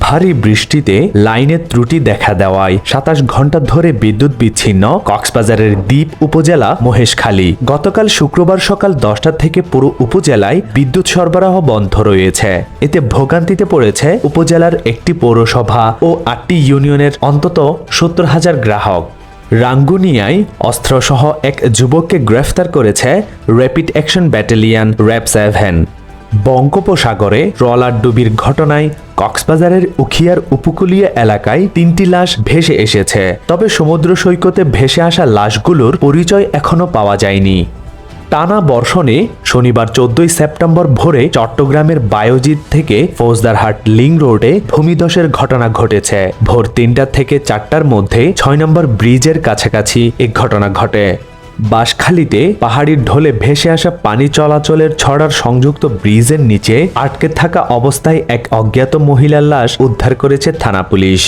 ভারী বৃষ্টিতে লাইনের ত্রুটি দেখা দেওয়ায় সাতাশ ঘণ্টা ধরে বিদ্যুৎ বিচ্ছিন্ন কক্সবাজারের দ্বীপ উপজেলা মহেশখালী। গতকাল শুক্রবার সকাল দশটা থেকে পুরো উপজেলায় বিদ্যুৎ সরবরাহ বন্ধ রয়েছে। এতে ভোগান্তিতে পড়েছে উপজেলার একটি পৌরসভা ও আটটি ইউনিয়নের অন্তত সত্তর হাজার গ্রাহক। রাঙ্গুনিয়ায় অস্ত্রসহ এক যুবককে গ্রেফতার করেছে rapid action battalion RAB seven. বঙ্গোপসাগরে ট্রলার ডুবির ঘটনায় কক্সবাজারের উখিয়ার উপকূলীয় এলাকায় তিনটি লাশ ভেসে এসেছে। তবে সমুদ্র সৈকতে ভেসে আসা লাশগুলোর পরিচয় এখনও পাওয়া যায়নি। টানা বর্ষণে শনিবার চোদ্দই সেপ্টেম্বর ভোরে চট্টগ্রামের বায়োজিৎ থেকে ফৌজদারহাট লিং রোডে ভূমিধসের ঘটনা ঘটেছে। ভোর তিনটা থেকে চারটার মধ্যে ছয় নম্বর ব্রিজের কাছাকাছি এ ঘটনা ঘটে। বাঁশখালীতে পাহাড়ির ঢলে ভেসে আসা পানি চলাচলের ছড়ার সংযুক্ত ব্রিজের নিচে আটকে থাকা অবস্থায় এক অজ্ঞাত মহিলার লাশ উদ্ধার করেছে থানা পুলিশ।